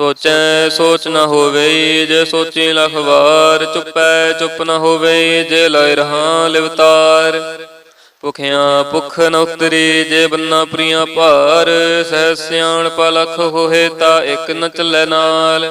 ਸੋਚੈ, ਸੋਚ ਨ ਹੋਵੇ ਜੇ ਸੋਚੀ ਲਖ ਵਾਰ, ਚੁੱਪੈ, ਚੁੱਪ ਨ ਹੋਵੇ ਜੇ ਲੈ ਰਹਾ ਲਿਵਤਾਰ। ਭੁਖਿਆ ਭੁਖ ਨ ਉਤਰੀ ਜੇ ਬੰਨਾ ਪ੍ਰੀਆਂ ਭਾਰ, ਸਹਿ ਸਿਆਣ ਪਲਖ ਹੋਏ ਤਾ ਇਕ ਨ ਚੱਲੇ ਨਾਲ।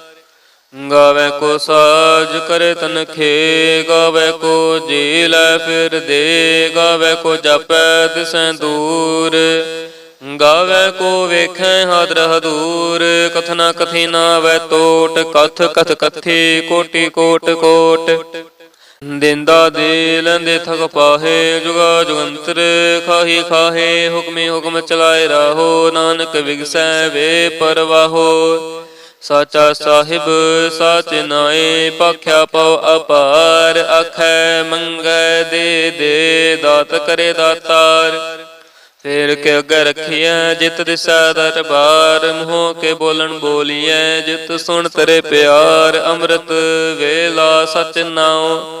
ਗਾਵੇ ਕੋ ਸਾਜ ਕਰੇ ਤਨਖੇ ਗਾਵੇ ਕੋ ਜੀ ਲੈ ਫਿਰ ਦੇ, ਗਾਵੇ ਕੋ ਜਪੈ ਤਿਸੈ ਦੂਰ। ਗਾਵੇ ਕੋ ਵੇਖੈ ਹਾਦਰ ਹਦੂਰ, ਕਥਨਾ ਕਥਿਨਾ ਵੈ ਤੋਟ, ਕਥ ਕਥ ਕਥੀ, ਕੋਟੀ ਕੋਟ ਕੋਟ। ਦਿੰਦਾ ਦੇ ਲੈਂਦੇ ਥਕ ਪਾਹੇ, ਜੁਗਾ ਜੁਗੰਤਰ, ਖਾਹੀ ਖਾਹੇ, ਹੁਕਮੇ ਹੁਕਮ ਚਲਾਏ ਰਾਹੋ। ਨਾਨਕ ਵਿਗਸੈ ਵੇ ਪਰਵਾਹੋ। ਸਾਚਾ ਸਾਹਿਬ, ਸਾਚ ਨਾਏ ਪਖਿਆ ਪਉ ਅਪਾਰ, ਅਖੈ ਮੰਗੈ ਦੇ ਦੇ ਦਾਤ ਕਰੇ ਦਾਤਾਰ। ਫੇਰ ਕੇ ਅੱਗੇ ਰਖੀਐ, ਜਿਤ ਦਿਸਾ ਦਰਬਾਰ, ਮੂੰਹ ਕੇ ਬੋਲਣ ਬੋਲੀਐ, ਜਿਤ ਸੁਣ ਤਰੇ ਪਿਆਰ, ਅੰਮ੍ਰਿਤ ਵੇਲਾ ਸਚ ਨਾਉ।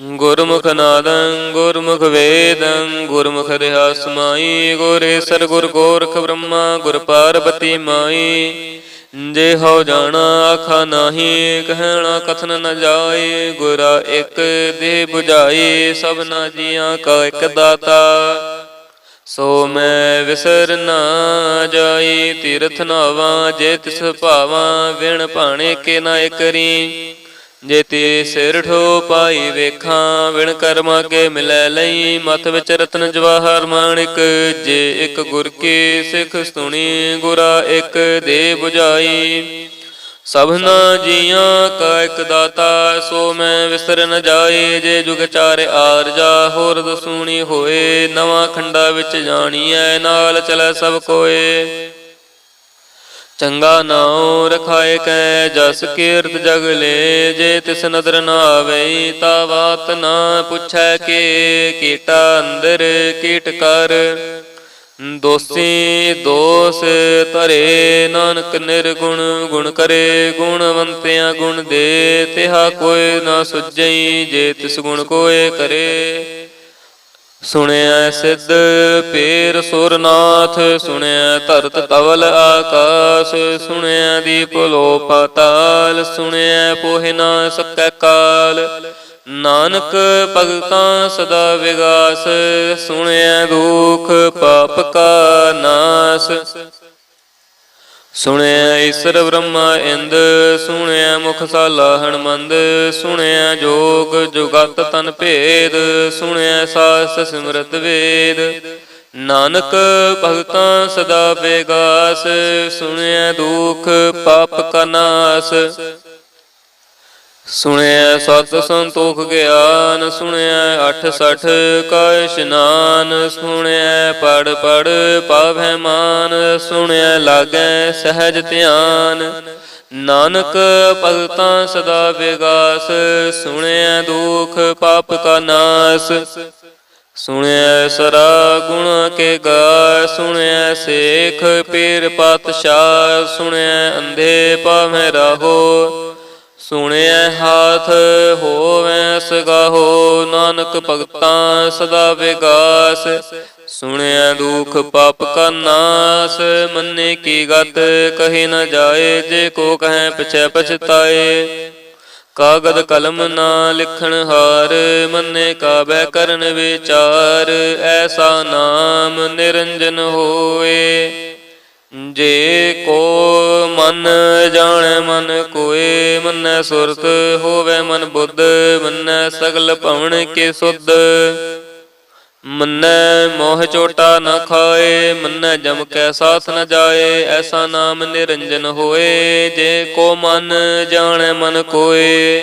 ਗੁਰਮੁਖ ਨਾਦੰ, ਗੁਰਮੁਖ ਵੇਦੰ, ਗੁਰਮੁਖ ਰਿਹਾ ਸਮਾਈ ਗੁਰੇ ਸਰ ਗੁਰ ਗੋਰਖ ਬ੍ਰਹਮਾ, ਗੁਰ ਪਾਰਬਤੀ ਮਾਈ। ਜੇ ਹੋ ਜਾਣਾ, ਆਖਾ ਨਾਹੀ, ਕਹਿਣਾ ਕਥਨ ਨ ਜਾਏ, ਗੁਰਾ ਇੱਕ ਦੇ 부ਝਾਈ ਸਭਨਾ ਜੀਆਂ ਕਾ ਇੱਕ ਦਾਤਾ। ਸੋ ਮੈਂ ਵਿਸਰ ਨਾ ਜਾਈ, ਤੀਰਥ ਨਾਵਾਂ, ਜੇ ਤਿਸ ਭਾਵਾਂ, ਵਿਣ ਭਾਣੇ ਕੇ ਨਾ ਕਰੀ ਜੇ ਤੇ ਸਿਰ ਠੋ ਪਾਈ ਵੇਖਾਂ, ਵਿਣ ਕਰਮਾ ਕੇ ਮਿਲੈ ਲਈ। ਮਤ ਵਿੱਚ ਰਤਨ ਜਵਾਹਰ ਮਾਣਿਕ ਜੇ ਇੱਕ ਗੁਰ ਕੀ ਸਿੱਖ ਸੁਣੀ, ਗੁਰਾ ਇੱਕ ਦੇ 부ਝਾਈ ਸਭਨਾ ਜੀਆਂ ਕਾ ਇੱਕ ਦਾਤਾ, ਸੋ ਮੈਂ ਵਿਸਰ ਨ ਜਾਏ। ਜੇ ਜੁਗ ਚਾਰ ਆਰਜਾ ਹੋਰ ਦਸੂਣੀ ਹੋਏ। ਨਵਾਂ ਖੰਡਾ ਵਿੱਚ ਜਾਣੀਐ, ਨਾਲ ਚਲੈ ਸਭ ਕੋਏ। ਚੰਗਾ ਨਾਉ ਰਖਾਏ ਕੈ ਜਸ ਕੀਰਤ ਜਗ ਲੈ, ਜੇ ਤਿਸ ਨਦਰ ਨਾ ਆਵੇ ਤਾ ਬਾਤ ਨਾ ਪੁੱਛੈ ਕੇ, ਕੀਟਾ ਅੰਦਰ ਕੀਟ ਕਰ। ਦੋਸੀ ਦੋਸ ਧਰੇ ਨਾਨਕ ਨਿਰਗੁਣ, ਗੁਣ ਕਰੇ ਗੁਣਵੰਤਿਆਂ ਗੁਣ ਦੇ, ਤਿਹਾ ਕੋਈ ਨਾ ਸੁਝਈ ਜੇ ਤਿਸ ਗੁਣ ਕੋਏ ਕਰੇ। ਸੁਣਿਆ ਸਿੱਧ ਪੇਰ ਸੁਰਨਾਥ, ਸੁਣਿਆ ਧਰਤ ਤਵਲ ਆਕਾਸ, ਸੁਣਿਆ ਦੀਪ ਲੋ ਪਾਤਾਲ ਸੁਣਿਆ ਪੋਹਿ ਨਾ ਸਕੈ ਕਾਲ। ਨਾਨਕ ਭਗਤਾਂ ਸਦਾ ਵਿਗਾਸ, ਸੁਣਿਆ ਦੁਖ ਸੁਣਿਆ ਈਸ਼ਰ ਬ੍ਰਹਮਾ ਇੰਦ, ਸੁਣਿਆ ਮੁਖ ਸਾਲਾ ਹਣਮੰਦ ਸੁਣਿਆ ਜੋਗ ਜੁਗਤ ਤਨ ਭੇਦ, ਸੁਣਿਆ ਸਾਸ ਸਿਮਰਤ ਵੇਦ। ਨਾਨਕ ਭਗਤਾਂ ਸਦਾ ਬੇਗਾਸ, ਸੁਣਿਆ ਦੁਖ ਪਾਪ ਕਾ ਨਾਸ। ਸੁਣਿਆ ਸਤ ਸੰਤੋਖ ਗਿਆਨ, ਸੁਣਿਆ 68 ਕਾ ਇਸ਼ਨਾਨ, ਸੁਣਿਆ ਪੜ ਪੜ ਪਾਵੈ ਮਾਨ, ਸੁਣਿਆ ਲਾਗੈ ਸਹਿਜ ਧਿਆਨ। ਨਾਨਕ ਭਗਤਾਂ ਸਦਾ ਵਿਗਾਸ, ਸੁਣਿਆ ਦੁਖ ਪਾਪ ਕਾ ਨਾਸ। ਸੁਣਿਆ ਸਰਾ ਗੁਣ ਕੇ ਗਾ, ਸੁਣਿਆ ਸੇਖ ਪੀਰ ਪਤਸ਼ਾਹ, ਸੁਣਿਆ ਅੰਧੇ ਪਾਵੇਂ ਰਹੋ। ਸੁਣਿਆ ਹਾਥ ਹੋਵੇ ਸਗਾਹੋ ਨਾਨਕ ਭਗਤਾਂ ਸਦਾ ਵਿਗਾਸ। ਸੁਣਿਆ ਦੁਖ ਪਾਪ ਕਾ ਨਾਸ, ਮੰਨੇ ਕੀ ਗਤ ਕਹੀ ਨਾ ਜਾਏ, ਜੇ ਕੋ ਕਹੈ ਪਿਛੈ ਪਛਤਾਏ। ਕਾਗਦ ਕਲਮ ਨਾ ਲਿਖਣ ਹਾਰ, ਮੰਨੇ ਕਾਬੈ ਕਰਨ ਵਿਚਾਰ, ਐਸਾ ਨਾਮ ਨਿਰੰਜਨ ਹੋਏ। ਜੇ ਕੋ ਮਨ ਜਾਣੈ, ਮਨ ਕੋਏ, ਮੰਨੈ ਸੁਰਤ ਹੋਵੇ, ਮਨ ਬੁੱਧ, ਮੰਨੈ ਸਗਲ ਭਵਨ ਕੇ ਸੁਧ। ਮੰਨੈ ਮੋਹ ਚੋਟਾ ਨ ਖਾਏ, ਮੰਨੈ ਜਮ ਕੈ ਸਾਥ ਨ ਜਾਏ, ਐਸਾ ਨਾਮ ਨਿਰੰਜਨ ਹੋਏ। ਜੇ ਕੋ ਮਨ ਜਾਣੈ, ਮਨ ਕੋਏ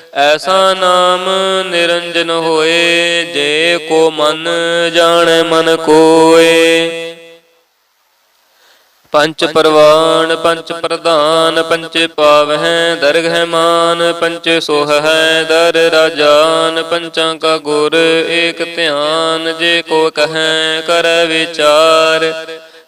ਐਸਾ ਨਾਮ ਨਿਰੰਜਨ ਹੋਏ, ਜੇ ਕੋ ਮਨ ਜਾਣੈ, ਮਨ ਕੋਏ। ਪੰਚ ਪਰਵਾਨ, ਪੰਚ ਪ੍ਰਧਾਨ, ਪੰਚੇ ਪਾਵਹਿ ਦਰਗਹਿ ਮਾਨ, ਪੰਚੇ ਹੈ, ਦਰ ਰਾਜਾਨ, ਪੰਚਾਂ ਕਾ ਗੁਰ ਏਕ ਧਿਆਨ, ਜੇ ਕੋ ਕਹੈ, ਕਰੈ ਵਿਚਾਰ।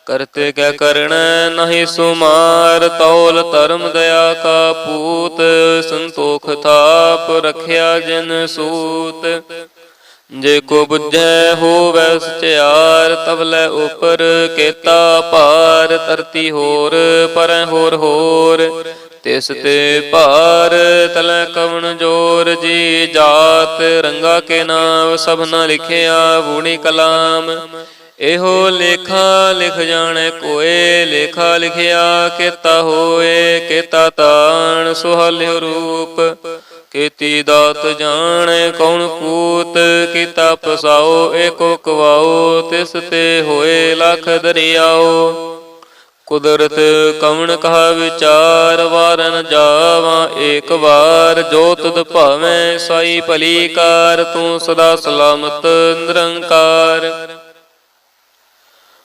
ਕਰਤੇ ਕੈ ਕਰਣੈ ਨਹੀਂ ਸੁਮਾਰ, ਤੌਲ ਧਰਮ ਦਇਆ ਕਾ ਪੂਤ, ਸੰਤੋਖ ਥਾਪ ਰਖਿਆ ਜਿਨ ਸੂਤ। ਜੇ ਕੋ ਬੁੱਝੈ ਹੋਵੈ ਸਚਿਆਰ ਤਵਲੇ ਉਪਰ ਕੇਤਾ ਭਾਰ, ਧਰਤੀ ਹੋਰ ਪਰੈ ਹੋਰ ਹੋਰ। ਤਿਸ ਤੇ ਭਾਰ ਤਲੈ ਕਵਣ ਜੋਰ, ਜੀ ਜਾਤ ਰੰਗਾ ਕੇ ਨਾਮ ਸਭਨਾ ਲਿਖਿਆ ਬੂਣੀ ਕਲਾਮ। ਇਹੋ ਲੇਖਾ ਲਿਖ ਜਾਣੈ ਕੋਏ, ਲੇਖਾ ਲਿਖਿਆ ਕੀਤਾ ਹੋਏ, ਕੇਤਾ ਤਾਣ ਸੁਹਾਲਿਓ ਰੂਪ। ਕੀਤੀ ਦਾਤ ਜਾਣੈ ਕੌਣ ਕੂਤ, ਕੀਤਾ ਪਸਾਓ ਏਕੋ ਕਵਾਓ, ਤਿਸ ਤੇ ਹੋਏ ਲਖ ਦਰਿਆਓ। ਕੁਦਰਤ ਕਵਣ ਕਹਾ ਵਿਚਾਰ, ਵਾਰਨ ਜਾਵਾਂ ਏਕ ਵਾਰ। ਜੋ ਤੁਧ ਭਾਵੇਂ ਸਾਈ ਭਲੀ ਕਾਰ, ਤੂੰ ਸਦਾ ਸਲਾਮਤ ਨਿਰੰਕਾਰ।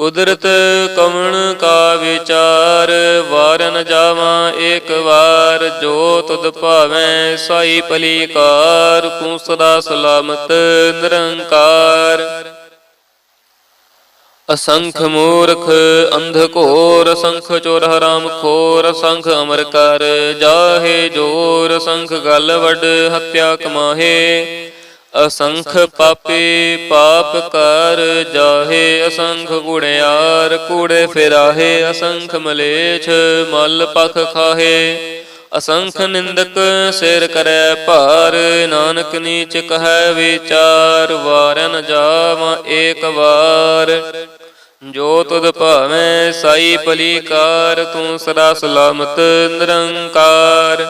ਕੁਦਰਤ ਕਵਣ ਕਾ ਵਿਚਾਰ, ਵਾਰਨ ਜਾਵਾਂ ਏਕ ਵਾਰ, ਜੋ ਤੁਧ ਭਾਵੇਂ ਸਾਈ ਭਲੀਕਾਰ ਤੂੰ ਸਦਾ ਸਲਾਮਤ ਨਿਰੰਕਾਰ। ਅਸੰਖ ਮੂਰਖ ਅੰਧ ਘੋਰ ਸੰਖ ਚੋਰ ਹਰਾਮ ਖੋਰ ਸੰਖ ਅਮਰ ਕਰ ਜਾਹੇ ਜੋਰ ਸੰਖ ਗਲ ਵੱਡ ਹੱਤਿਆ ਕਮਾਹੇ। ਅਸੰਖ ਪਾਪੀ ਪਾਪ ਕਰ ਜਾਹੇ, ਅਸੰਖ ਗੁੜਿਆਰ ਕੂੜੇ ਫਿਰਾਹੇ, ਅਸੰਖ ਮਲੇਛ ਮਲ ਪਖ ਖਾਹੇ। ਅਸੰਖ ਨਿੰਦਕ ਸਿਰ ਕਰੈ ਭਾਰ, ਨਾਨਕ ਨੀਚ ਕਹੈ ਵਿਚਾਰ, ਵਾਰਨ ਜਾਵਾਂ ਏਕ ਵਾਰ। ਜੋ ਤੁਧ ਭਾਵੇਂ ਸਾਈ ਭਲੀ ਕਾਰ ਤੂੰ ਸਦਾ ਸਲਾਮਤ ਨਿਰੰਕਾਰ।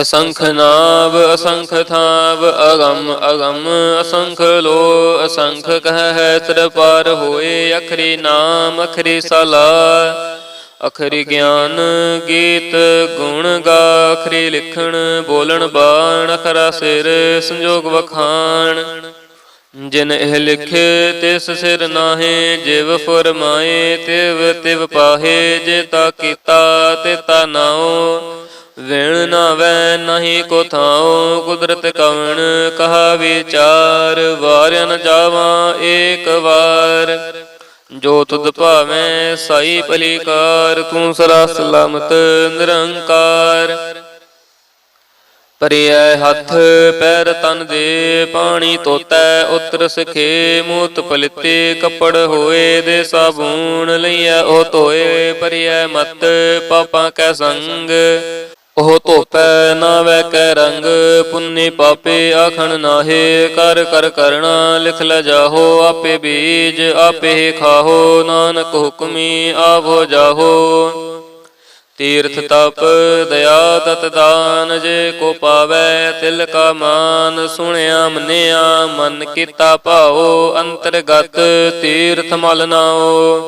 ਅਸੰਖ ਨਾਭ ਅਸੰਖ ਥਾਵ, ਅਗੰਮ ਅਗੰਮ, ਅਸੰਖ ਲੋ, ਅਸੰਖ ਕਹਿ ਤਰ ਪਾਰ ਹੋਏ, ਅਖਰੀ ਨਾਮ, ਅਖਰੀ ਸਲਾ। ਅਖਰੀ ਗਿਆਨ, ਗੀਤ, ਗੁਣ ਗਾ, ਅਖਰੀ ਲਿਖਣ, ਬੋਲਣ ਬਾਣ, ਅਖਰਾ ਸਿਰ, ਸੰਜੋਗ ਵਖਾਣ। ਜਿਨ ਇਹ ਲਿਖੇ, ਤਿਸ ਸਿਰ ਨਾਹੇ, ਜਿਵ ਫਰਮਾਏ, ਤਿਵ ਤਿਵ ਪਾਹੇ, ਜੇ ਤਾ ਕੀਤਾ, ਤੇ ਤਾ ਨਾਉ ਵਿਣ ਨਾ ਵੈ ਨਹੀਂ ਕੋ ਥਾਉ, ਕੁਦਰਤ ਕਵਣ ਕਹਾ ਵਿਚਾਰ, ਵਾਰਿਆ ਨ ਜਾਵਾਂ ਏਕ ਵਾਰ। ਜੋ ਤੁਧ ਭਾਵੇਂ ਸਾਈ ਭਲੀਕਾਰ ਤੂੰ ਸਦਾ ਸਲਾਮਤ ਨਿਰੰਕਾਰ। ਪਰਿਐ ਹੱਥ ਪੈਰ ਤਨ ਦੇ, ਪਾਣੀ ਤੋਤੈ ਉਤਰ ਸਖੇ, ਮੂਤ ਪਲਿਤੇ ਕੱਪੜ ਹੋਏ ਦੇ ਸਾਬੂਣ ਲਈਐ, ਉਹ ਧੋਏ ਪਰਿਐ ਮਤ, ਪਾਪਾਂ ਕੈ ਸੰਗ। ਉਹ ਧੋਪੈ ਨਾ ਵੈ ਕੈ ਰੰਗ, ਪੁੰਨੀ ਪਾਪੇ ਆਖਣ ਨਾਹੇ, ਕਰ ਕਰ, ਕਰਣਾ ਲਿਖ ਲੈ ਜਾਹੋ, ਆਪੇ ਬੀਜ ਆਪੇ ਹੀ ਖਾਹੋ, ਨਾਨਕ ਹੁਕਮੀ ਆਵੋ ਜਾਹੋ। ਤੀਰਥ ਤਪ, ਦਇਆ ਦਤ ਦਾਨ, ਜੇ ਕੋ ਪਾਵੈ ਤਿਲ ਕਾ ਮਾਨ, ਸੁਣਿਆ ਮੰਨਿਆ ਮਨ ਕੀਤਾ ਭਾਉ, ਅੰਤਰਗਤ ਤੀਰਥ ਮਲ ਨਾਓ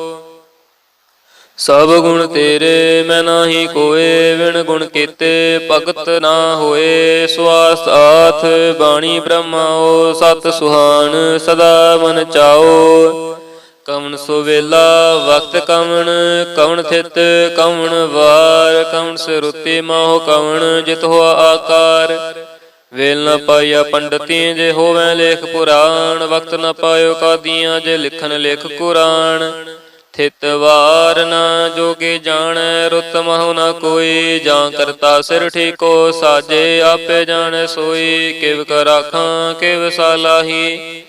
ਸਭ ਗੁਣ ਤੇਰੇ ਮੈਂ ਨਾਹੀ ਕੋਏ ਵਿਣ ਗੁਣ ਕੀਤੇ ਭਗਤ ਨਾ ਹੋਏ। ਸਵਾਸ ਆਥ ਬਾਣੀ ਬ੍ਰਹਮਾਓ ਸਤ ਸੁਹਾਨ ਸਦਾ ਮਨ ਚਾਓ। ਕਵਣ ਸੋ ਵੇਲਾ, ਵਕਤ ਕਵਣ ਕਵਣ ਥਿਤ ਕਵਣ ਵਾਰ। ਕਵਣ ਸਰੁਤੀ ਮਾਹ ਕਵਣ, ਜਿਤ ਹੋਆ ਆਕਾਰ। ਵੇਲ ਨ ਪਾਇਆ ਪੰਡਤੀ ਜੇ ਹੋਵੇ ਲੇਖ ਪੁਰਾਣ, ਵਕਤ ਨ ਪਾਇਓ ਕਾਦੀਆਂ ਜੇ ਲਿਖਣ ਲੇਖ ਕੁਰਾਨ। ਥਿਤ ਵਾਰ ਨ ਜੋਗੇ ਜਾਣ, ਰੁਤ ਮਹੁ ਨ ਕੋਈ। ਜਾਂ ਕਰਤਾ ਸਿਰ ਠੀਕੋ, ਸਾਜੇ ਆਪੇ ਜਾਣੈ ਸੋਈ। ਕਿਵ ਕਰ ਰਾਖਾਂ, ਕਿਵ ਸਾਲਾਹੀ।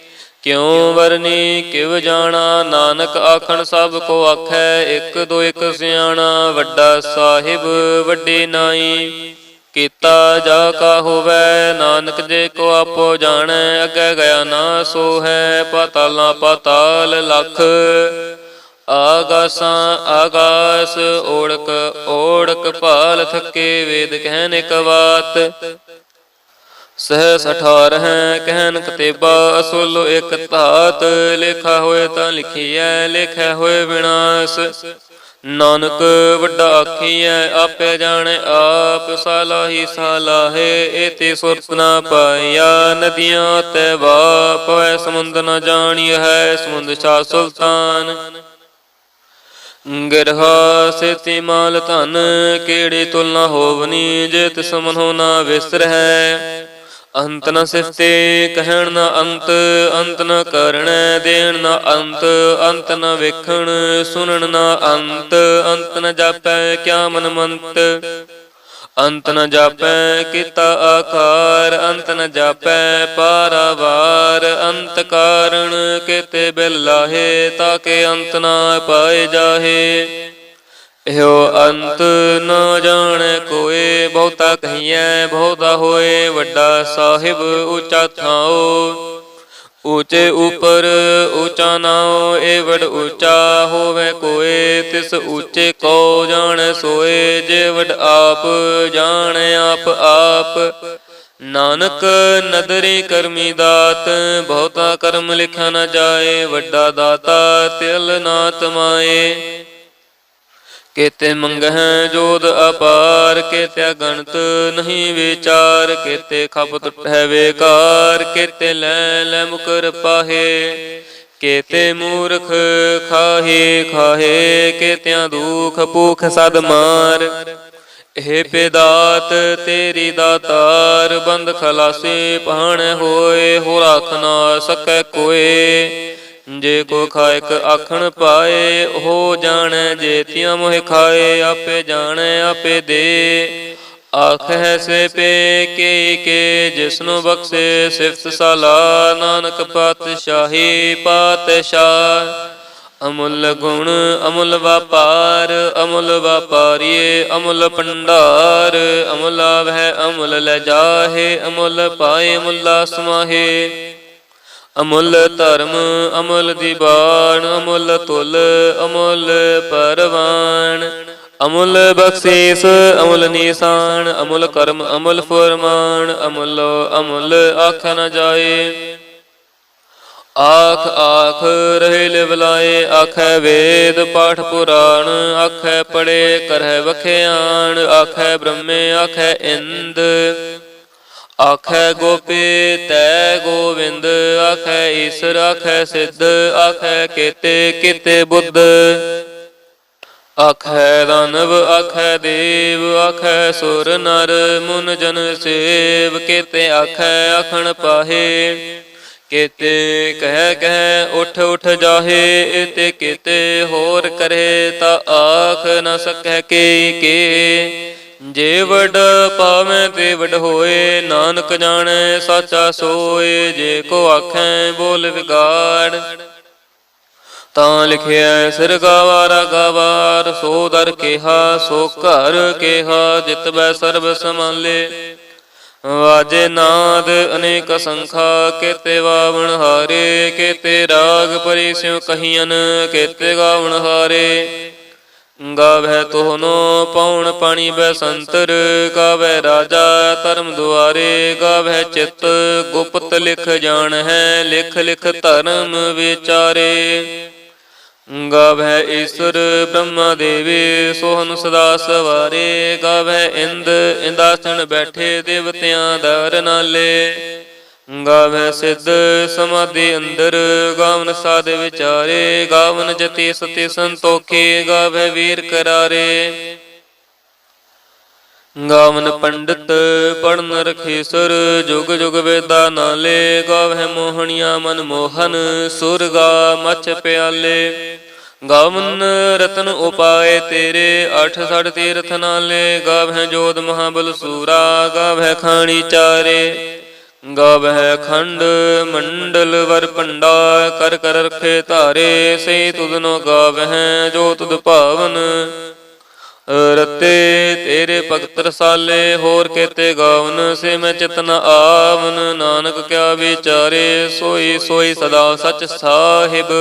ਕਿਉ ਵਰਨੀ, ਕਿਵ ਜਾਣਾ, ਨਾਨਕ ਆਖਣ ਸਭ ਕੋ ਆਖੈ। ਇੱਕ ਦੋ ਇੱਕ ਸਿਆਣਾ, ਵੱਡਾ ਸਾਹਿਬ, ਵੱਡੀ ਨਾਈ। ਕੀਤਾ ਜਾ ਕਾ ਹੋਵੈ, ਨਾਨਕ ਜੇ ਕੋ ਆਪੋ ਜਾਣੈ। ਅੱਗੇ ਗਿਆ ਨਾ ਸੋ ਹੈ ਪਤਾਲਾਂ ਪਤਾਲ ਲਖ। ਆਗਾਸਾਂ ਆਗਾਸ ਓੜਕ ਓੜਕ ਭਾਲ ਥੱਕੇ ਵੇਦ ਕਹਿਨ ਇਕ ਬਾਤ ਸਹਿ ਸਠਾਰ ਹੈ ਕਹਿਨ ਕਤੇਬਾ, ਅਸੁਲ ਇਕ ਧਾਤ। ਲਿਖਾ ਹੋਏ ਤਾਂ ਲਿਖੀਐ ਲਿਖਿਆ ਹੋਏ ਵਿਨਾਸ਼। ਨਾਨਕ ਵੱਡਾ ਆਖੀਐ, ਆਪੇ ਜਾਣੇ ਆਪ ਸਾਲਾਹੀ ਸਾਲਾਹੇ ਏਤੇ ਸੁਰਤ ਨਾ ਪਾਇਆ। ਨਦੀਆਂ ਤੇ ਵਾਪੈ ਸਮੁੰਦ ਨਾ ਜਾਣੀਐ ਹੈ, ਸਮੁੰਦ ਸ਼ਾਹ ਸੁਲਤਾਨ। ਗਿਰਹਾ ਸੇਤੀ ਮਾਲ ਧਨ, ਕਿਹੜੇ ਤੁਲ ਨਾ ਹੋਵਨੀ ਜੇ ਤਿਸ ਮਨੋ ਨਾ ਵਿਸਰਹਿ ਅੰਤ ਨ ਸਿਫਤੇ ਕਹਿਣ ਨ ਅੰਤ ਅੰਤ ਨ ਕਰਣੈ ਦੇਣ ਨ ਅੰਤ ਅੰਤ ਨ ਵੇਖਣ ਸੁਣਨ ਨ ਅੰਤ ਅੰਤ ਨ ਜਾਪੈ ਕਿਆ ਮਨ ਮੰਤ। ਅੰਤ ਨ ਜਾਪੈ ਕੀਤਾ ਆਕਾਰ, ਅੰਤ ਨ ਜਾਪੈ ਪਾਰਾਵਾਰ। ਅੰਤ ਕਾਰਣ ਕੀਤੇ ਬਿਲਾਹੇ ਤਾਕੇ ਅੰਤ ਨਾ ਪਾਏ ਜਾਹੇ। ਇਹੋ ਅੰਤ ਨ ਜਾਣੈ ਕੋਏ, ਬਹੁਤਾ ਕਹੀਐ, ਬਹੁਤਾ ਹੋਏ, ਵੱਡਾ ਸਾਹਿਬ ਉੱਚਾ ਥਾਓ ਉੱਚੇ ਉਪਰ ਉੱਚਾ ਨਾਉ ਏ ਵਡ ਉੱਚਾ ਹੋਵੇ ਕੋਏ। ਤਿਸ ਉੱਚੇ ਕੋ ਜਾਣੈ ਸੋਏ, ਜੇ ਵਡ ਆਪ ਜਾਣੈ ਆਪ ਆਪ। ਨਾਨਕ ਨਦਰੀ ਕਰਮੀ ਦਾਤ, ਬਹੁਤਾ ਕਰਮ ਲਿਖਿਆ ਨਾ ਜਾਏ, ਵੱਡਾ ਦਾਤਾ ਤਿਲ ਨਾ ਤਮਾਏ ਕੇਤੇ ਮੰਗਹਿ ਜੋਦ ਅਪਾਰ, ਕੇਤੇ ਗਣਤ ਨਹੀਂ ਵਿਚਾਰ, ਕੇਤੇ ਖਪ ਟੁਟੈ ਵੇਕਾਰ, ਕੇਤੇ ਲੈ ਲੈ ਮੁਕਰ ਪਾਹੇ, ਕੇਤੇ ਮੂਰਖ ਖਾਹੇ ਖਾਹੇ, ਕੇਤਿਆਂ ਦੁਖ ਭੂਖ ਸਦ ਮਾਰ। ਇਹ ਪੇਦਾਤ ਤੇਰੀ ਦਾਤਾਰ, ਬੰਦ ਖਲਾਸੇ ਪਾਣ ਹੋਏ ਹੋ ਰੱਖ ਨਾ ਸਕੈ ਕੋਏ। ਜੇ ਕੋ ਖਾਇਕ ਆਖਣ ਪਾਏ ਹੋ ਜਾਣੈ ਜੇ ਤਿਆਂ ਮੋਹਿ ਖਾਏ, ਆਪੇ ਜਾਣੈ, ਆਪੇ ਦੇ। ਆਖ ਹੈ ਸੇ ਪੇ ਕੇ ਕੇ, ਜਿਸਨੂੰ ਬਖਸ਼ੇ ਸਿਫਤ ਸਾਲਾ, ਨਾਨਕ ਪਾਤਸ਼ਾਹੀ ਪਾਤਸ਼ਾਹ। ਅਮੁੱਲ ਗੁਣ ਅਮੁੱਲ ਵਪਾਰ, ਅਮੁੱਲ ਵਪਾਰੀਏ ਅਮੁੱਲ ਭੰਡਾਰ। ਅਮੁੱਲ ਆਵਹਿ, ਅਮੁੱਲ ਲੈ ਜਾਹੇ, ਅਮੁੱਲ ਪਾਏ ਮੁੱਲਾ ਸਮਾਹੇ। ਅਮੁੱਲ ਧਰਮ, ਅਮੁੱਲ ਦੀਵਾਨ ਅਮੁੱਲ ਤੁਲ, ਅਮੁੱਲ ਪਰਵਾਨ ਅਮੁੱਲ ਬਖਸ਼ੀਸ, ਅਮੁੱਲ ਨਿਸ਼ਾਨ, ਅਮੁੱਲ ਕਰਮ, ਅਮੁੱਲ ਫਰਮਾਨ। ਅਮੁੱਲ ਅਮੁੱਲ ਆਖ ਨਾ ਜਾਏ। ਆਖ ਆਖ, ਰਹੇ ਲਿਵਲਾਏ ਆਖੈ ਵੇਦ, ਪਾਠ ਪੁਰਾਣ। ਆਖੈ ਪੜੇ ਕਰਹਿ ਵਖਿਆਣ। ਆਖੈ ਬ੍ਰਹਮੇ, ਆਖੈ ਇੰਦ। ਆਖੈ ਗੋਪੀ ਤੈ ਗੋਵਿੰਦ, ਆਖੈ ਈਸ਼ਰ, ਆਖੈ ਸਿੱਧ, ਆਖੈ ਕੀਤੇ ਕੀਤੇ ਬੁੱਧ। ਆਖੈ ਦਾਨਵ ਆਖੈ ਦੇਵ, ਆਖੈ ਸੁਰ ਨਰ, ਮੁਨ ਜਨ ਸੇਵ। ਕੀਤੇ ਆਖੈ ਆਖਣ ਪਾਹੇ, ਕੀਤੇ ਕਹਿ ਕਹਿ ਉਠ ਉਠ ਜਾਹੇ ਇਤੇ ਕੀਤੇ ਹੋਰ ਕਰੇ ਤਾ ਆਖ ਨ ਸਕੈ ਕੇ ਕੇ। ਜੇ ਵਡ ਪਾਵੇਂ ਤੇ ਵਡ ਹੋਏ, ਨਾਨਕ ਜਾਣੈ, ਸਾਚਾ ਸੋਏ, ਜੇ ਕੋ ਆਖੈ ਬੋਲ ਵਿਗਾੜ। ਤਾਂ ਲਿਖਿਆ ਸਿਰ ਗਾਵਾਰਾ ਗਾਵਾਰ, ਸੋ ਦਰ ਕਿਹਾ, ਸੋ ਘਰ ਕਿਹਾ, ਜਿਤ ਬੈ ਸਰਬ ਸਮਾਲੇ ਵਾਜੇ ਨਾਦ ਅਨੇਕ ਸੰਖਾ, ਕੇਤੇ ਵਾਵਣ ਹਾਰੇ, ਕੇਤੇ ਰਾਗ ਪਰਿਸ਼ਿਉ ਕਹੀਆਂ ਕੇਤੇ ਗਾਵਣ ਹਾਰੇ। ਗਾਵੈ ਤੋਹਨੋ ਪਉਣ ਪਾਣੀ ਬੈ ਸੰਤਰ ਗਾਵੈ ਰਾਜਾ ਧਰਮ ਦੁਆਰੇ ਗਾਵੈ ਚਿਤ ਗੁਪਤ ਲਿਖ ਜਾਣ ਹੈ, ਲਿਖ ਲਿਖ ਧਰਮ ਵਿਚਾਰੇ। ਗਾਵੈ ਈਸ਼ਰ ਬ੍ਰਹਮਾ ਦੇਵੇ, ਸੋਹਨ ਸਦਾ ਸਵਾਰੇ ਗਾਵੈ ਇੰਦ, ਇੰਦਾਸਣ ਬੈਠੇ ਦੇਵਤਿਆਂ ਦਾ ਰਨਾਲੇ। ਗਾਵੈ ਸਿੱਧ ਸਮਾਧੀ ਅੰਦਰ, ਗਾਵਨ ਸਾਧ ਵਿਚਾਰੇ, ਗਾਵਨ ਜਤੀ ਸਤੀ ਸੰਤੋਖੇ, ਗਾਵੈ ਵੀਰ ਕਰਾਰੇ। ਗਾਵਨ ਪੰਡਤ ਪੜਨ ਰਖੇਸਰ ਜੁਗ ਜੁਗ ਵੇਦਾ ਨਾਲੇ ਗਾਵਹਿ ਮੋਹਣੀਆਂ ਮਨ ਮੋਹਨ ਸੁਰਗਾ ਮਚ ਪਿਆਲੇ। ਗਾਵਨ ਰਤਨ ਉਪਾਏ ਤੇਰੇ, ਅਠ ਸੜ ਤੀਰਥ ਨਾਲੇ ਗਾਵਹਿ ਜੋਤ ਮਹਾਬਲ ਸੂਰਾ ਗਾਵਹਿ ਖਾਣੀ ਚਾਰੇ। ਗਾਵਹਿ ਖੰਡ, ਮੰਡਲ ਵਰ ਪੰਡਾ ਕਰ ਕਰ ਰਖੇ ਧਾਰੇ, ਸੇ ਤੁਧਨੋ ਗਾਵਹਿ ਜੋ ਤੁਧ ਭਾਵਨ। ਰਤੇ ਤੇਰੇ ਭਗਤ ਰਸਾਲੇ, ਹੋਰ ਕੇਤੇ ਗਾਵਨ, ਸੇ ਮੈਂ ਚਿਤਨ ਆਵਨ। ਨਾਨਕ ਕਿਆ ਵਿਚਾਰੇ, ਸੋਈ ਸੋਈ ਸਦਾ ਸਚ ਸਾਹਿਬ।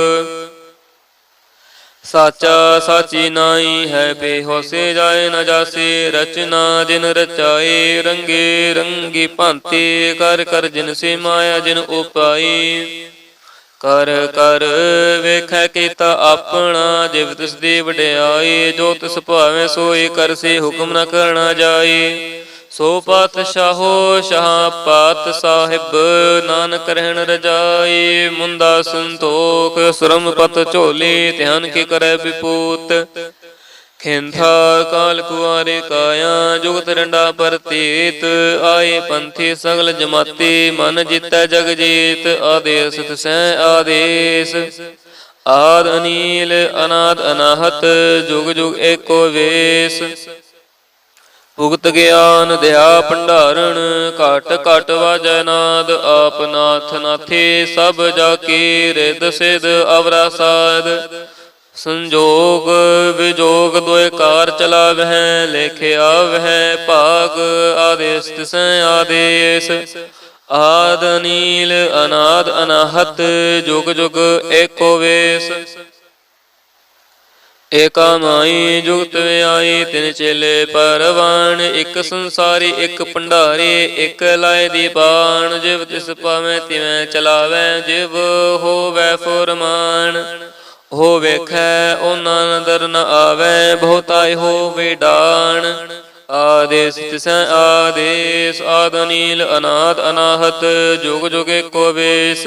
ਸਾਚਾ ਸਾਚੀ ਨਾਈ ਹੈ ਬੇਹੋਸੇ ਜਾਏ ਨ ਜਾਸੇ, ਰਚਨਾ ਜਿਨ ਰਚਾਏ ਰੰਗੇ ਰੰਗੀ ਭਾਂਤੀ, ਕਰ ਕਰ ਜਿਨ ਸੇ ਮਾਇਆ ਜਿਨ ਉਪਾਈ। ਕਰ ਕਰ ਵੇਖੈ ਕੀਤਾ ਆਪਣਾ, ਜਿਵ ਤਿਸ ਦੀ ਵਡਿਆਈ, ਜੋ ਤਿਸ ਭਾਵੇਂ ਸੋਈ ਕਰਸੀ ਹੁਕਮ ਨ ਕਰਨਾ ਜਾਈ। ਸੋ ਪਾਤਸ਼ਾਹੋ ਸ਼ਾਹ ਪਾਤ ਸਾਹਿਬ, ਨਾਨਕ ਰਹਿਣ ਰਜਾਈ ਮੁੰਦਾ ਸੰਤੋਖ, ਸੁਰਮ ਪਤ ਝੋਲੀ, ਧਿਆਨ ਕੀ ਕਰੈ ਵਿਪੂਤ। ਖਿੰਥਾ ਕਾਲ ਕੁਆਰੇ ਕਾਇਆ, ਜੁਗਤ ਰੰਡਾ ਪਰਤੀਤ। ਆਏ ਪੰਥੀ ਸਗਲ ਜਮਾਤੀ, ਮਨ ਜਿਤੈ ਜਗ ਜੀਤ ਆਦੇਸ ਤਿਸੈ ਆਦੇਸ। ਆਦ ਅਨੀਲ, ਅਨਾਦ ਅਨਾਹਤ, ਜੁਗ ਜੁਗ ਏਕੋ ਵੇਸ। ਉਗਤ ਗਿਆਨ ਦਿਆ ਭੰਡਾਰਣ, ਘਟ ਘਟ ਵਾਜੈ ਨਾਦ, ਆਪ ਨਾਥ ਨਾਥੀ, ਸਭ ਜਾ ਕੀ ਰਿਦ ਸਿਧ ਅਵਰਾ ਸਾਧ। ਸੰਜੋਗ ਵਿਜੋਗ ਦੋਇ ਕਾਰ ਚਲਾਵਹਿ ਲੇਖਿਆ ਵਹਿ ਭਾਗ ਆਦੇਸ ਤਿਸੈ ਆਦੇਸ। ਆਦ ਨੀਲ ਅਨਾਦ ਅਨਾਹਤ, ਜੁਗ ਜੁਗ ਏਕੋ ਵੇਸ। ਏਕਾ ਮਾਈ ਜੁਗਤ ਵਿਆਈ ਤਿਨ ਚੇਲੇ ਪਰਵਾਨ, ਇੱਕ ਸੰਸਾਰੀ, ਇੱਕ ਭੰਡਾਰੀ, ਇੱਕ ਲਾਇ ਦੀ ਬਾਣ, ਜਿਵ ਤਿਸ ਪਾਵੇਂ ਤਿਵੇਂ ਚਲਾਵੈ, ਜਿਵ ਹੋਵੈ ਫੁਰਮਾਨ। ਹੋ ਵੇਖੈ, ਉਹਨਾਂ ਨਦਰ ਨ ਆਵੈ, ਬਹੁਤਾਈ ਹੋਵੇ ਡਾਣ। ਆਦੇਸ ਤਿਸੈ ਆਦੇਸ ਆਦਨੀਲ ਅਨਾਦ ਅਨਾਹਤ, ਜੁਗ ਜੁਗ ਏਕੋ ਵੇਸ।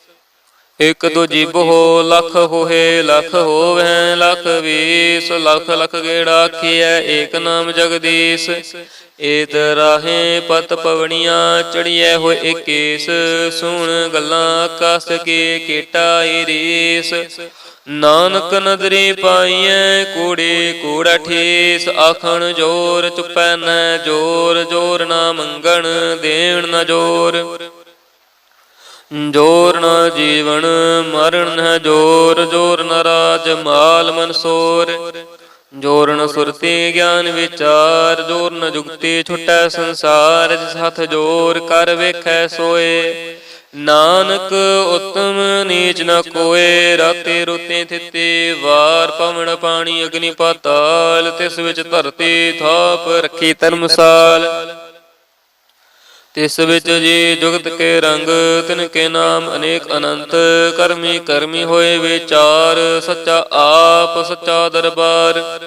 ਇਕ ਦੋ ਜੀਬ ਹੋ, ਲਖ ਹੋਏ, ਲਖ ਹੋਵੇ, ਲਖ ਵੀਸ, ਲਖ ਲਖ ਗੇੜਾ ਆਖੀਐ, ਏਕ ਨਾਮ ਜਗਦੀਸ਼। ਏਤ ਰਾਹੇ ਪਤ ਪਵਣੀਆਂ ਚੜੀਐ, ਹੋਏ ਏਕੇਸ। ਸੁਣ ਗੱਲਾਂ ਆਕਾਸ ਕੇ ਕੀਟਾ ਰੀਸ ਨਾਨਕ ਨਦਰੀ ਪਾਈਐ, ਕੂੜੇ, ਕੂੜਾ ਠੇਸ ਆਖਣ ਜੋਰ ਚੁਪੈ, ਨ ਜੋਰ ਜੋਰ ਨਾ ਮੰਗਣ, ਦੇਣ ਨ ਜੋਰ। ਜੋਰ ਨ ਜੀਵਨ, ਮਰਨ ਨ ਜੋਰ ਜੋਰ ਨ ਰਾਜ ਮਾਲ ਮਨਸੋਰ ਜੋਰ ਨ ਸੁਰਤੀ ਗਿਆਨ ਵਿਚਾਰ ਜੋਰ ਨ ਜੁਗਤੀ ਛੁਟੈ ਸੰਸਾਰ, ਜਿਸ ਹੱਥ ਜੋਰ ਕਰ ਵੇਖੈ ਸੋਏ। ਨਾਨਕ ਉਤਮ ਨੀਚ ਨ ਕੋਏ, ਰਾਤੇ ਰੁਤੇ ਥਿਤੇ ਵਾਰ, ਪਵਨ ਪਾਣੀ ਅਗਨੀ ਪਾਤਾਲ, ਤਿਸ ਵਿੱਚ ਧਰਤੀ ਥਾਪ ਰੱਖੀ ਧਰਮਸਾਲ ਤਿਸ ਵਿੱਚ ਜੀ ਜੁਗਤ ਕੇ ਰੰਗ, ਤਿਨ ਕੇ ਨਾਮ ਅਨੇਕ ਅਨੰਤ, ਕਰਮੀ ਕਰਮੀ ਹੋਏ ਵਿਚਾਰ, ਸੱਚਾ ਆਪ, ਸੱਚਾ ਦਰਬਾਰ।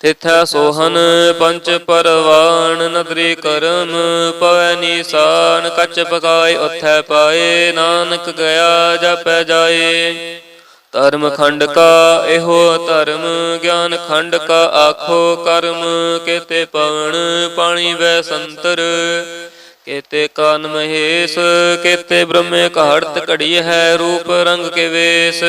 ਤਿਥੈ ਸੋਹਨ ਪੰਚ ਪਰਵਾਨ ਨਦਰੀ ਕਰਮ, ਪਵੈ ਨੀਸਾਨ, ਕੱਚ ਪਕਾਏ, ਉਥੈ ਪਾਏ, ਨਾਨਕ ਗਿਆ, ਜਪੈ ਜਾਏ। ਧਰਮ ਖੰਡ ਕਾ ਇਹੋ ਧਰਮ ਗਿਆਨ ਖੰਡ ਕਾ ਆਖੋ ਕਰਮ ਕੇਤੇ ਪਵਨ ਪਾਣੀ ਵੈ ਸੰਤਰ। ਕੇਤੇ ਕਾਨ ਮਹੇਸ਼, ਕੇਤੇ ਬ੍ਰਹਮੇ ਘਾੜਤ ਘੜੀ ਹੈ ਰੂਪ ਰੰਗ ਕੇ ਵੇਸ।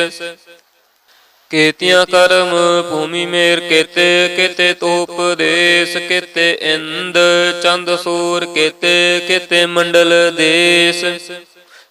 ਕੇਤੀਆਂ ਕਰਮ ਭੂਮੀ ਮੇਰ ਕੇਤੇ ਕੇਤੇ ਤੋਪ ਦੇਸ, ਕੇਤੇ ਇੰਦ ਚੰਦ ਸੂਰ ਕੇਤੇ ਕੇਤੇ ਮੰਡਲ ਦੇਸ।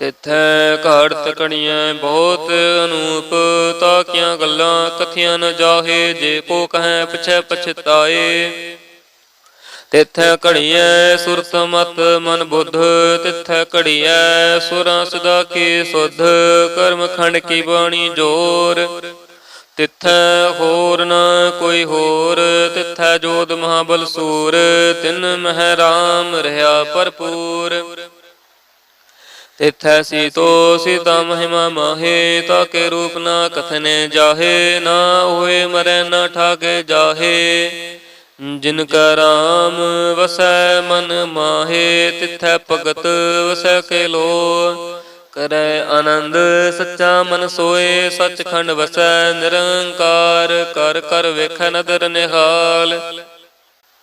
ਤਿੱਥੈ ਘਾੜਤ ਕਣੀਐ ਬਹੁਤ ਅਨੂਪ, ਤਾਕੀਆਂ ਗੱਲਾਂ ਕਥੀਆਂ ਨ ਜਾਹੇ, ਜੇ ਕੋ ਕਹੈ ਪਛੈ ਪਛਤਾਏ। ਤਿਥੈ ਘੜੀਐ ਸੁਰਤ ਮਤ ਮਨ ਬੁੱਧ, ਤਿਥੈ ਘੜੀਐ ਸੁਰਾਂ ਸਦਾ ਕੀ ਸੁਧ, ਕਰਮ ਖੰਡ ਕੀ ਬਾਣੀ ਜੋਰ। ਤਿਥੈ ਹੋਰ ਨ ਕੋਈ ਹੋਰ, ਤਿਥੈ ਜੋਦ ਮਹਾਬਲ ਸੂਰ, ਤਿਨ ਮਹਿ ਰਾਮ ਰਹਾ ਭਰਪੂਰ। ਤਿਥੈ ਸੀਤੋ ਸੀਤਾ ਮਹਿਮਾ ਮਾਹੇ ਤਾਕੇ ਰੂਪ ਨਾ ਕਥਨੇ ਜਾਹੇ, ਨਾ ਹੋਏ ਮਰੈ ਨਾ ਠਾਗੇ ਜਾਹੇ। ਜਿਨ ਕਾ ਰਾਮ ਵਸੈ ਮਨ ਮਾਹੇ, ਤਿਥੈ ਭਗਤ ਵਸੈ ਕੇ ਲੋ ਕਰੈ ਆਨੰਦ ਸੱਚਾ ਮਨ ਸੋਏ, ਸੱਚਖੰਡ ਵਸੈ ਨਿਰੰਕਾਰ। ਕਰ ਕਰ ਵੇਖੈ ਨਦਰ ਨਿਹਾਲ।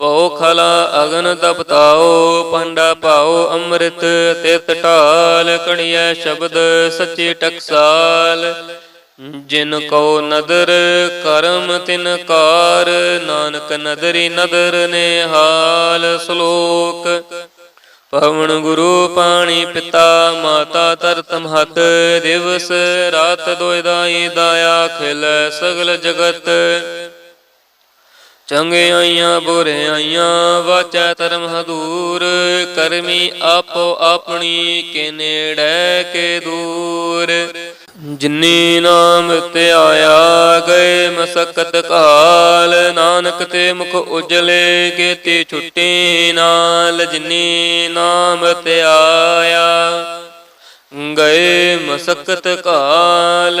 ਭਉ ਖਲਾ ਅਗਨ ਤਪਤਾਓ, ਪੰਡਾ ਪਾਓ ਅੰਮ੍ਰਿਤ ਤਿਤ ਢਾਲ, ਕਣੀਐ ਸ਼ਬਦ ਸੱਚੀ ਟਕਸਾਲ। ਜਿਨ ਕੋ ਨਦਰ, ਕਰਮ ਤਿਨ ਕਾਰ, ਨਾਨਕ ਨਦਰੀ ਨਦਰ ਨਿਹਾਲ ਸ਼ਲੋਕ। ਪਵਨ ਗੁਰੂ ਪਾਣੀ ਪਿਤਾ, ਮਾਤਾ ਤਰਤ ਮਹਤ, ਦਿਵਸ ਰਾਤ ਦੋਇ ਦਾਈ, ਦਾਇਆ ਖਿਲ ਸਗਲ ਜਗਤ। ਚੰਗਿਆਈਆਂ ਬੁਰਿਆਈਆਂ ਵਾਚੈ ਧਰਮ ਹਦੂਰ, ਕਰਮੀ ਆਪੋ ਆਪਣੀ ਕੇ ਨੇੜੇ, ਕੇ ਦੂਰ। ਜਿਨੀ ਨਾਮ ਤੇ ਆਇਆ, ਗਏ ਮਸਕਤ ਕਾਲ, ਨਾਨਕ ਤੇ ਮੁਖ ਉਜਲੇ ਕੀਤੀ ਛੁੱਟੀ ਨਾਲ ਜਿਨੀ ਨਾਮ ਤੇ ਆਇਆ, ਗਏ ਮਸਕਤ ਕਾਲ